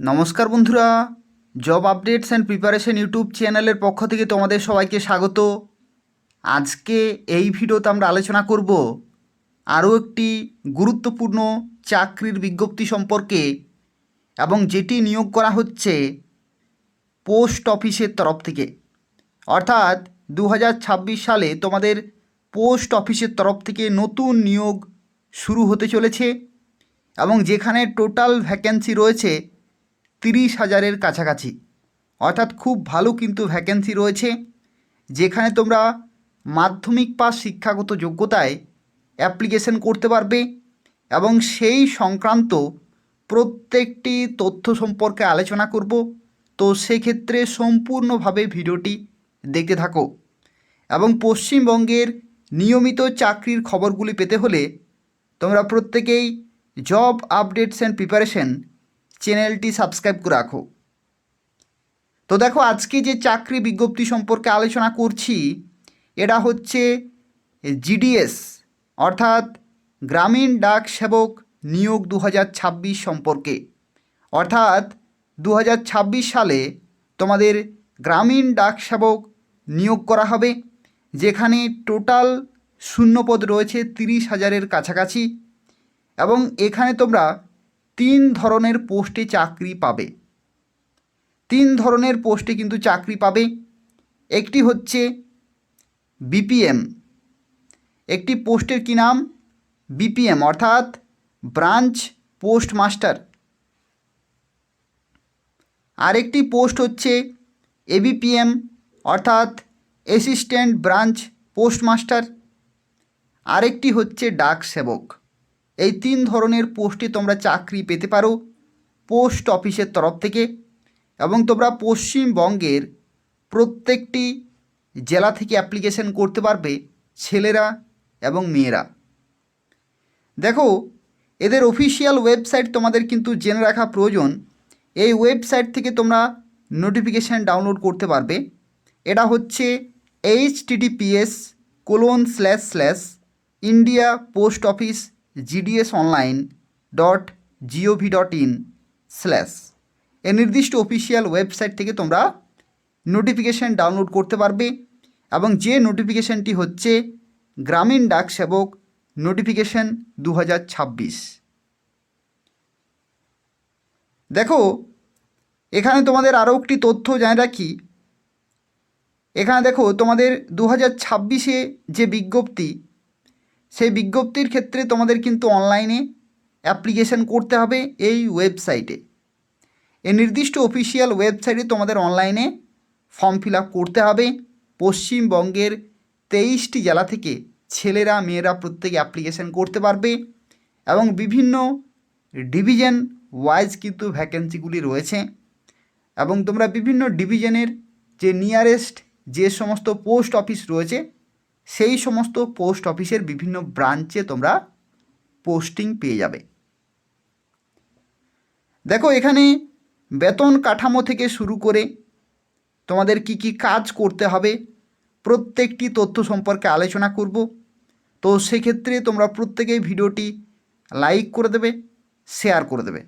নমস্কার বন্ধুরা, job updates and preparation YouTube চ্যানেলের পক্ষ থেকে তোমাদের সবাইকে স্বাগত। আজকে এই ভিডিওতে আমরা আলোচনা করব আরও একটি গুরুত্বপূর্ণ চাকরির বিজ্ঞপ্তি সম্পর্কে এবং যেটি নিয়োগ করা হচ্ছে পোস্ট অফিসের তরফ থেকে। অর্থাৎ দু হাজার ছাব্বিশ সালে তোমাদের পোস্ট অফিসের তরফ থেকে নতুন নিয়োগ শুরু হতে চলেছে এবং যেখানে টোটাল ভ্যাকেন্সি রয়েছে তিরিশ হাজারের কাছাকাছি। অর্থাৎ খুব ভালো কিন্তু ভ্যাকেন্সি রয়েছে। যেখানে তোমরা মাধ্যমিক পাস শিক্ষাগত যোগ্যতায় অ্যাপ্লিকেশন করতে পারবে এবং সেই সংক্রান্ত প্রত্যেকটি তথ্য সম্পর্কে আলোচনা করব। তো সেক্ষেত্রে সম্পূর্ণভাবে ভিডিওটি দেখতে থাকো। এবং পশ্চিমবঙ্গের নিয়মিত চাকরির খবরগুলি পেতে হলে তোমরা প্রত্যেকেই জব আপডেটস অ্যান্ড প্রিপারেশন চ্যানেলটি সাবস্ক্রাইব করে রাখো। তো দেখো, আজকে যে চাকরি বিজ্ঞপ্তি সম্পর্কে আলোচনা করছি, এটা হচ্ছে জিডিএস, অর্থাৎ গ্রামীণ ডাক সেবক নিয়োগ দু হাজার ছাব্বিশ সম্পর্কে। অর্থাৎ দু হাজার ছাব্বিশ সালে তোমাদের গ্রামীণ ডাক সেবক নিয়োগ করা হবে, যেখানে টোটাল শূন্যপদ রয়েছে তিরিশ হাজারের কাছাকাছি। এবং এখানে তোমরা তিন ধরনের পোস্টে চাকরি পাবে। তিন ধরনের পোস্টে কিন্তু চাকরি পাবে। একটি হচ্ছে বিপিএম। একটি পোস্টের কি নাম? বিপিএম, অর্থাৎ ব্রাঞ্চ পোস্ট মাস্টার আরেকটি পোস্ট হচ্ছে এবিপিএম, অর্থাৎ অ্যাসিস্ট্যান্ট ব্রাঞ্চ পোস্ট মাস্টার আরেকটি হচ্ছে ডাক সেবক এই তিন ধরনের পোস্টে তোমরা চাকরি পেতে পারো, পোস্ট অফিসের তরফ থেকে এবং তোমরা পশ্চিমবঙ্গের প্রত্যেকটি জেলা থেকে অ্যাপ্লিকেশন করতে পারবে ছেলেরা এবং মেয়েরা। দেখো, এদের অফিসিয়াল ওয়েবসাইট তোমাদের কিন্তু জেনে রাখা প্রয়োজন, এই ওয়েবসাইট থেকে তোমরা নোটিফিকেশান ডাউনলোড করতে পারবে। এটা হচ্ছে H TTPS colon slash slash India post office GDS online dot GOV dot in slash এ নির্দিষ্ট অফিসিয়াল ওয়েবসাইট থেকে তোমরা নোটিফিকেশান ডাউনলোড করতে পারবে এবং যে নোটিফিকেশানটি হচ্ছে গ্রামীণ ডাক সেবক নোটিফিকেশান দু হাজার ছাব্বিশ। দেখো, এখানে তোমাদের আরও একটি তথ্য জানিয়ে রাখি। এখানে দেখো, তোমাদের দু হাজার যে বিজ্ঞপ্তি সেই বিজ্ঞপ্তির ক্ষেত্রে তোমাদের কিন্তু অনলাইনে অ্যাপ্লিকেশন করতে হবে এই ওয়েবসাইটে এই নির্দিষ্ট অফিসিয়াল ওয়েবসাইটে তোমাদের অনলাইনে ফর্ম ফিল করতে হবে। পশ্চিমবঙ্গের তেইশটি জেলা থেকে ছেলেরা, মেয়েরা প্রত্যেকে অ্যাপ্লিকেশন করতে পারবে এবং বিভিন্ন ডিভিশন ওয়াইজ কিন্তু ভ্যাকেন্সিগুলি রয়েছে এবং তোমরা বিভিন্ন ডিভিশনের যে নিয়ারেস্ট যে সমস্ত পোস্ট অফিস রয়েছে সেই সমস্ত পোস্ট অফিসের বিভিন্ন ব্রাঞ্চে তোমরা পোস্টিং পেয়ে যাবে। দেখো, এখানে বেতন কাঠামো থেকে শুরু করে তোমাদের কি কি কাজ করতে হবে, প্রত্যেকটি তথ্য সম্পর্কে আলোচনা করব। তো সেক্ষেত্রে তোমরা প্রত্যেকেই ভিডিওটি লাইক করে দেবে, শেয়ার করে দেবে।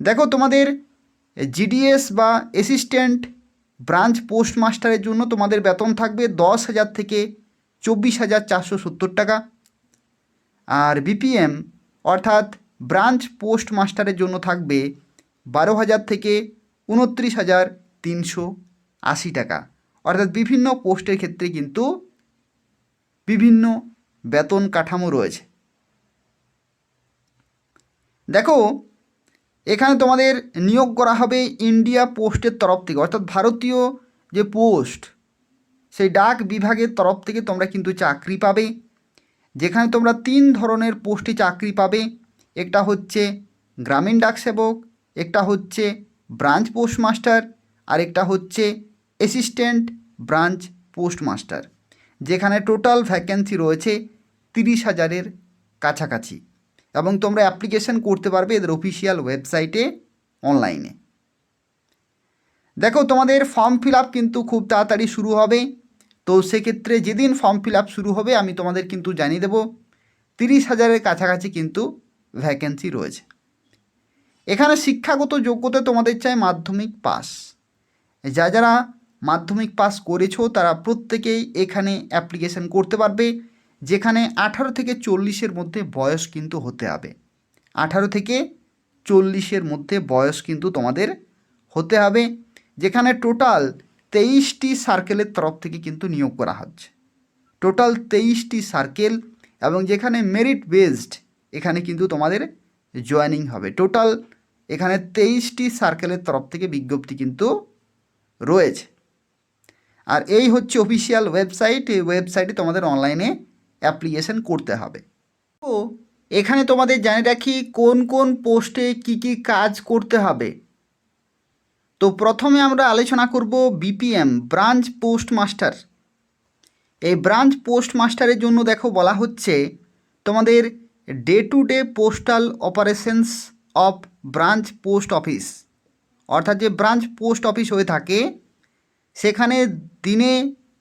দেখো, তোমাদের জিডিএস বা অ্যাসিস্ট্যান্ট ব্রাঞ্চ পোস্ট মাস্টারের জন্য তোমাদের বেতন থাকবে দশ হাজার থেকে চব্বিশ হাজার চারশো সত্তর টাকা। আর বিপিএম, অর্থাৎ ব্রাঞ্চ পোস্ট মাস্টারের জন্য থাকবে বারো হাজার থেকে উনত্রিশ হাজার তিনশো আশি টাকা। অর্থাৎ বিভিন্ন পোস্টের ক্ষেত্রে কিন্তু বিভিন্ন বেতন কাঠামো রয়েছে। দেখো এখানে তোমাদের নিয়োগ করা হবে ইন্ডিয়া পোস্টের তরফ থেকে, অর্থাৎ ভারতীয় যে পোস্ট, সেই ডাক বিভাগের তরফ থেকে তোমরা কিন্তু চাকরি পাবে। যেখানে তোমরা তিন ধরনের পোস্টে চাকরি পাবে, একটা হচ্ছে গ্রামীণ ডাক সেবক, একটা হচ্ছে ব্রাঞ্চ পোস্ট মাস্টার আর একটা হচ্ছে অ্যাসিস্ট্যান্ট ব্রাঞ্চ পোস্ট মাস্টার যেখানে টোটাল ভ্যাকেন্সি রয়েছে তিরিশ হাজারের কাছাকাছি। এবং তোমরা অ্যাপ্লিকেশন করতে পারবে এদের অফিসিয়াল ওয়েবসাইটে অনলাইনে দেখো, তোমাদের ফর্ম ফিল কিন্তু খুব তাড়াতাড়ি শুরু হবে। তো সেক্ষেত্রে যেদিন ফর্ম ফিল শুরু হবে, আমি তোমাদের কিন্তু জানিয়ে দেবো। তিরিশ হাজারের কাছাকাছি কিন্তু ভ্যাকেন্সি রয়েছে। এখানে শিক্ষাগত যোগ্যতা তোমাদের চাই মাধ্যমিক পাস যা যারা মাধ্যমিক পাস করেছ, তারা প্রত্যেকেই এখানে অ্যাপ্লিকেশন করতে পারবে। যেখানে আঠারো থেকে চল্লিশের মধ্যে বয়স কিন্তু হতে হবে। আঠারো থেকে চল্লিশের মধ্যে বয়স কিন্তু তোমাদের হতে হবে। যেখানে টোটাল তেইশটি সার্কেলের তরফ থেকে কিন্তু নিয়োগ করা হচ্ছে। টোটাল তেইশটি সার্কেল এবং যেখানে মেরিট বেসড এখানে কিন্তু তোমাদের জয়েনিং হবে। টোটাল এখানে তেইশটি সার্কেলের তরফ থেকে বিজ্ঞপ্তি কিন্তু রয়েছে। আর এই হচ্ছে অফিসিয়াল ওয়েবসাইট এই ওয়েবসাইটে তোমাদের অনলাইনে অ্যাপ্লিকেশন করতে হবে। তো এখানে তোমাদের জানিয়ে রাখি কোন কোন পোস্টে কি কি কাজ করতে হবে। তো প্রথমে আমরা আলোচনা করব বিপিএম, ব্রাঞ্চ পোস্ট মাস্টার এই ব্রাঞ্চ পোস্ট মাস্টারের জন্য দেখো বলা হচ্ছে তোমাদের day to day postal operations of branch post office. অর্থাৎ যে ব্রাঞ্চ পোস্ট অফিস হয়ে থাকে, সেখানে দিনে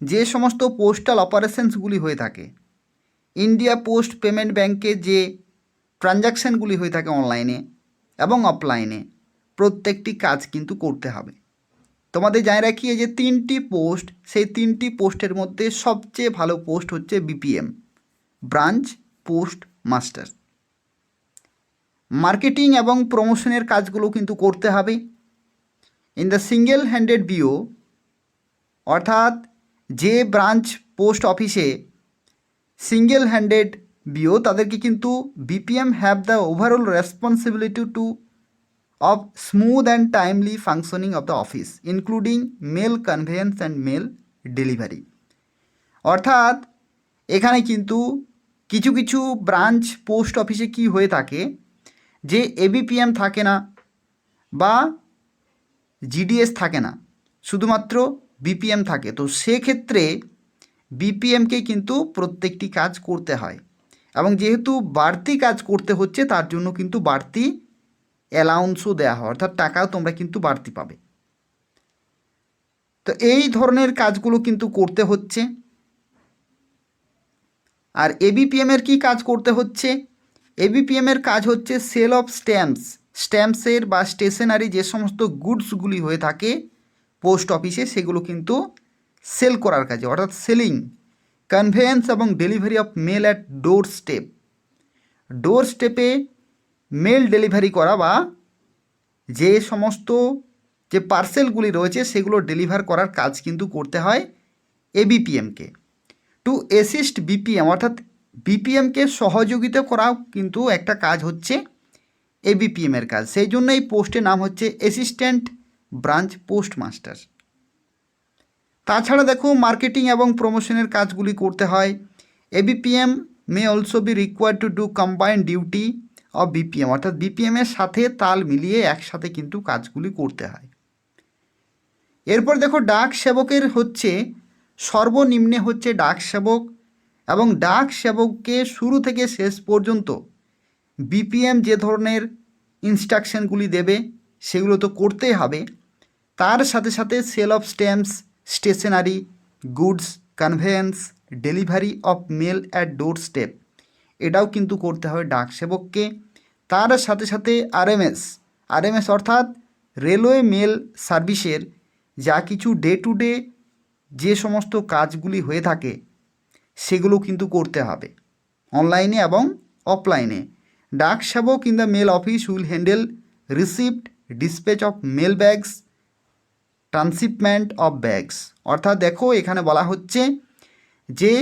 যে সমস্ত পোস্টাল অপারেশনসগুলি হয়ে থাকে ইন্ডিয়া পোস্ট পেমেন্ট ব্যাংকে যে ট্রানজাকশানগুলি হয়ে থাকে অনলাইনে এবং অফলাইনে প্রত্যেকটি কাজ কিন্তু করতে হবে। তোমাদের জানিয়ে রাখি এই যে তিনটি পোস্ট, সেই তিনটি পোস্টের মধ্যে সবচেয়ে ভালো পোস্ট হচ্ছে BPM, branch post master. Marketing এবং প্রমোশনের কাজগুলো কিন্তু করতে হবে। In the single handed BO অর্থাৎ যে ব্রাঞ্চ পোস্ট অফিসে সিঙ্গেল হ্যান্ডেড বিও তাদেরকে কিন্তু BPM have the overall responsibility to of smooth and timely functioning of the office including mail conveyance and mail delivery অর্থাৎ, এখানে কিন্তু কিছু কিছু ব্রাঞ্চ পোস্ট অফিসে কি হয়ে থাকে, যে এবিপিএম থাকে না বা জিডিএস থাকে না, শুধুমাত্র বিপিএম থাকে। তো সেক্ষেত্রে বিপিএমকে কিন্তু প্রত্যেকটি কাজ করতে হয় এবং যেহেতু বাড়তি কাজ করতে হচ্ছে, তার জন্য কিন্তু বাড়তি অ্যালাউন্সও দেওয়া হয়, অর্থাৎ টাকাও তোমরা কিন্তু বাড়তি পাবে। তো এই ধরনের কাজগুলো কিন্তু করতে হচ্ছে। আর এবিপিএমের কি কাজ করতে হচ্ছে? এবিপিএমের কাজ হচ্ছে সেল অফ স্ট্যাম্পস স্ট্যাম্পসের বা স্টেশনারি যে সমস্ত গুডসগুলি হয়ে থাকে পোস্ট অফিসে সেগুলো কিন্তু সেল করার কাজে, অর্থাৎ সেলিং কনভেয়েন্স এবং delivery of mail at doorstep door স্টেপে মেল ডেলিভারি করা বা যে সমস্ত যে পার্সেলগুলি রয়েছে, সেগুলো ডেলিভার করার কাজ কিন্তু করতে হয় এবিপিএমকে টু অ্যাসিস্ট বিপিএম অর্থাৎ বিপিএমকে সহযোগিতা করাও কিন্তু একটা কাজ হচ্ছে এবিপিএমের কাজ। সেই জন্য এই পোস্টের নাম হচ্ছে অ্যাসিস্ট্যান্ট ব্রাঞ্চ পোস্ট মাস্টার তাছাড়া দেখো মার্কেটিং এবং প্রমোশনের কাজগুলি করতে হয়। ABPM may also be required to do combined duty of BPM অর্থাৎ বিপিএমের সাথে তাল মিলিয়ে একসাথে কিন্তু কাজগুলি করতে হয়। এরপর দেখো ডাক সেবকের হচ্ছে, সর্বনিম্নে হচ্ছে ডাক সেবক এবং ডাক সেবককে শুরু থেকে শেষ পর্যন্ত বিপিএম যে ধরনের ইনস্ট্রাকশনগুলি দেবে, সেগুলো তো করতেই হবে। তার সাথে সাথে sale of stamps stationery, goods, conveyance, delivery of mail at doorstep এটাও কিন্তু করতে হবে ডাক সেবককে তার সাথে সাথে আরএমএস। আরএমএস অর্থাৎ রেলওয়ে মেল সার্ভিসের যা কিছু ডে টু ডে যে সমস্ত কাজগুলি হয়ে থাকে, সেগুলো কিন্তু করতে হবে। অনলাইনে এবং অফলাইনে। Dak Sevak in the mail office will handle receipt, dispatch of mail bags transhipment of bags অর্থাৎ দেখো, এখানে বলা হচ্ছে যে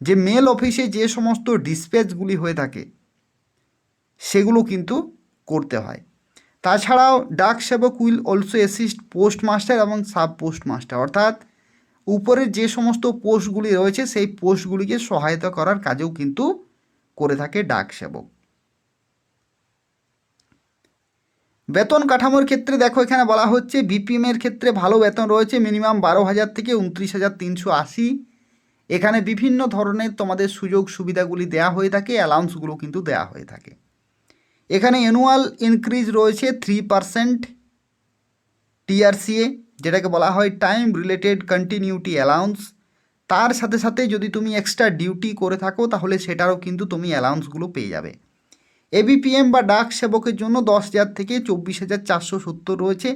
যে মেল অফিসে যে সমস্ত ডিসপ্যাচগুলি হয়ে থাকে, সেগুলো কিন্তু করতে হয়। তাছাড়াও Dak Sevak will also assist post master এবং সাব পোস্ট মাস্টার অর্থাৎ উপরের যে সমস্ত পোস্টগুলি রয়েছে, সেই পোস্টগুলিকে সহায়তা করার কাজেও কিন্তু করে থাকে ডাক সেবক। বেতন কাঠামোর ক্ষেত্রে দেখো এখানে বলা হচ্ছে বিপিএমের ক্ষেত্রে ভালো বেতন রয়েছে মিনিমাম বারো হাজার থেকে উনত্রিশ হাজার তিনশো আশি। এখানে বিভিন্ন ধরনের তোমাদের সুযোগ সুবিধাগুলি দেওয়া হয়ে থাকে অ্যালাউন্সগুলো কিন্তু দেওয়া হয়ে থাকে। এখানে অ্যানুয়াল ইনক্রিজ রয়েছে থ্রি পারসেন্ট টিআরসিএ যেটাকে বলা হয় টাইম রিলেটেড কন্টিনিউটি অ্যালাউন্স তার সাথে সাথে যদি তুমি এক্সট্রা ডিউটি করে থাকো, তাহলে সেটারও কিন্তু তুমি অ্যালাউন্সগুলো পেয়ে যাবে। এবিপিএম বা ডাক সেবকের জন্য দশ হাজার থেকে চব্বিশ হাজার চারশো সত্তর রয়েছে।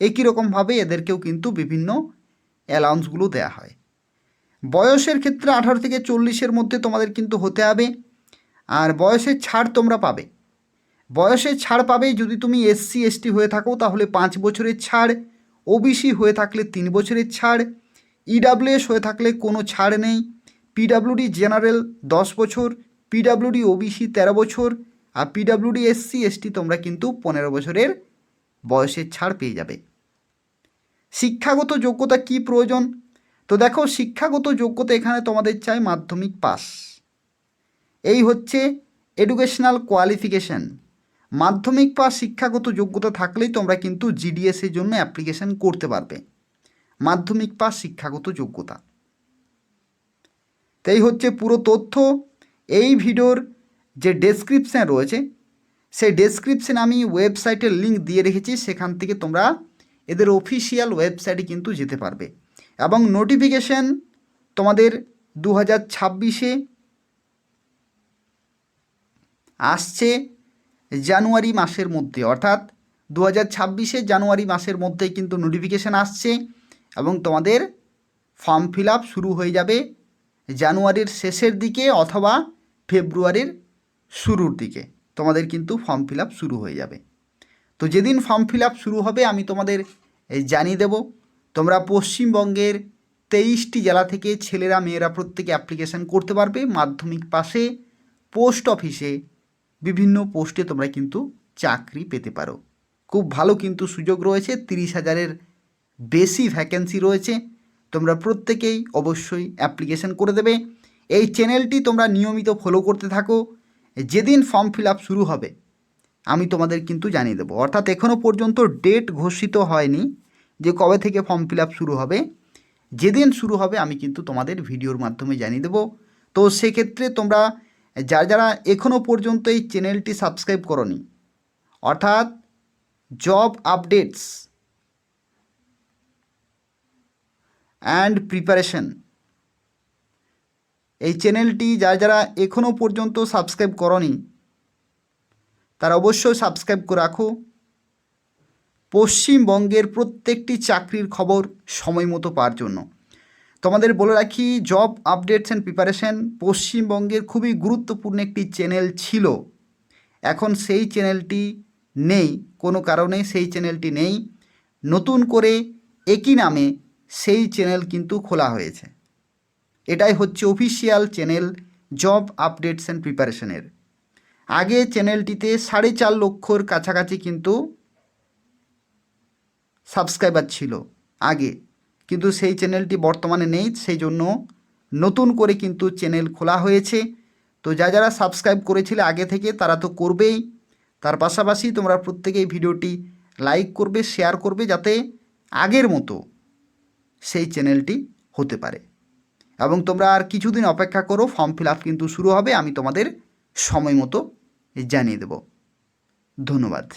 একই রকমভাবে এদেরকেও কিন্তু বিভিন্ন অ্যালাউন্সগুলো দেওয়া হয়। বয়সের ক্ষেত্রে আঠারো থেকে চল্লিশের মধ্যে তোমাদের কিন্তু হতে হবে। আর বয়সের ছাড় তোমরা পাবে। বয়সের ছাড় পাবে যদি তুমি এসসি এসটি হয়ে থাকো, তাহলে পাঁচ বছরের ছাড়। ওবিসি হয়ে থাকলে তিন বছরের ছাড়। ইডাব্লিউএস হয়ে থাকলে কোনো ছাড় নেই। পিডাব্লিউডি জেনারেল দশ বছর পিডাব্লিউডি ওবিসি তেরো বছর। আর পিডাব্লিউডি এসসি এসটি তোমরা কিন্তু পনেরো বছরের বয়সের ছাড় পেয়ে যাবে। শিক্ষাগত যোগ্যতা কি প্রয়োজন? তো দেখো, শিক্ষাগত যোগ্যতা এখানে তোমাদের চাই মাধ্যমিক পাস। এই হচ্ছে এডুকেশনাল কোয়ালিফিকেশন মাধ্যমিক পাস শিক্ষাগত যোগ্যতা থাকলেই তোমরা কিন্তু জিডিএস এর জন্য অ্যাপ্লিকেশন করতে পারবে। মাধ্যমিক পাস শিক্ষাগত যোগ্যতা। তাই হচ্ছে পুরো তথ্য। এই ভিডিওর যে ডেসক্রিপশান রয়েছে, সেই ডেসক্রিপশান আমি ওয়েবসাইটের লিঙ্ক দিয়ে রেখেছি, সেখান থেকে তোমরা এদের অফিসিয়াল ওয়েবসাইটে কিন্তু যেতে পারবে। এবং নোটিফিকেশান তোমাদের দু হাজার ছাব্বিশে আসছে জানুয়ারি মাসের মধ্যে, অর্থাৎ দু হাজার ছাব্বিশে জানুয়ারি মাসের মধ্যে কিন্তু নোটিফিকেশান আসছে এবং তোমাদের ফর্ম ফিল শুরু হয়ে যাবে জানুয়ারির শেষের দিকে অথবা ফেব্রুয়ারির শুরুর দিকে। তোমাদের কিন্তু ফর্ম ফিল শুরু হয়ে যাবে। তো যেদিন ফর্ম ফিল শুরু হবে, আমি তোমাদের জানিয়ে দেব। তোমরা পশ্চিমবঙ্গের তেইশটি জেলা থেকে ছেলেরা, মেয়েরা প্রত্যেকে অ্যাপ্লিকেশান করতে পারবে। মাধ্যমিক পাশে পোস্ট অফিসে বিভিন্ন পোস্টে তোমরা কিন্তু চাকরি পেতে পারো। খুব ভালো কিন্তু সুযোগ রয়েছে। তিরিশ হাজারের বেশি ভ্যাকেন্সি রয়েছে। তোমরা প্রত্যেকেই অবশ্যই অ্যাপ্লিকেশন করে দেবে। এই চ্যানেলটি তোমরা নিয়মিত ফলো করতে থাকো। যেদিন ফর্ম ফিল আপ শুরু হবে, আমি তোমাদের কিন্তু জানিয়ে দেবো। অর্থাৎ এখনও পর্যন্ত ডেট ঘোষিত হয়নি যে কবে থেকে ফর্ম ফিল আপ শুরু হবে। যেদিন শুরু হবে, আমি কিন্তু তোমাদের ভিডিওর মাধ্যমে জানিয়ে দেবো। তো সেক্ষেত্রে তোমরা, যারা যারা এখনও পর্যন্ত এই চ্যানেলটি সাবস্ক্রাইব করনি, অর্থাৎ জব আপডেটস অ্যান্ড প্রিপারেশন এই চ্যানেলটি যারা যারা এখনও পর্যন্ত সাবস্ক্রাইব করনি, তারা অবশ্যই সাবস্ক্রাইব করে রাখো। পশ্চিমবঙ্গের প্রত্যেকটি চাকরির খবর সময় মতো পাওয়ার জন্য। তোমাদের বলে রাখি জব আপডেটস অ্যান্ড প্রিপারেশন পশ্চিমবঙ্গের খুবই গুরুত্বপূর্ণ একটি চ্যানেল ছিল। এখন সেই চ্যানেলটি নেই, কোনো কারণে সেই চ্যানেলটি নেই। নতুন করে একই নামে সেই চ্যানেল কিন্তু খোলা হয়েছে। এটাই হচ্ছে official channel job updates and প্রিপারেশনের আগে চ্যানেলটিতে সাড়ে চার লক্ষর কাছাকাছি কিন্তু সাবস্ক্রাইবার ছিল আগে। কিন্তু সেই চ্যানেলটি বর্তমানে নেই, সেই জন্য নতুন করে কিন্তু চ্যানেল খোলা হয়েছে। তো যা যারা সাবস্ক্রাইব করেছিলে আগে থেকে, তারা তো করবেই। তার পাশাপাশি তোমরা প্রত্যেকেই ভিডিওটি লাইক করবে শেয়ার করবে যাতে আগের মতো সেই চ্যানেলটি হতে পারে। এবং তোমরা আর কিছুদিন অপেক্ষা করো ফর্ম ফিল আপ কিন্তু শুরু হবে, আমি তোমাদের সময় মতো জানিয়ে দেব। ধন্যবাদ।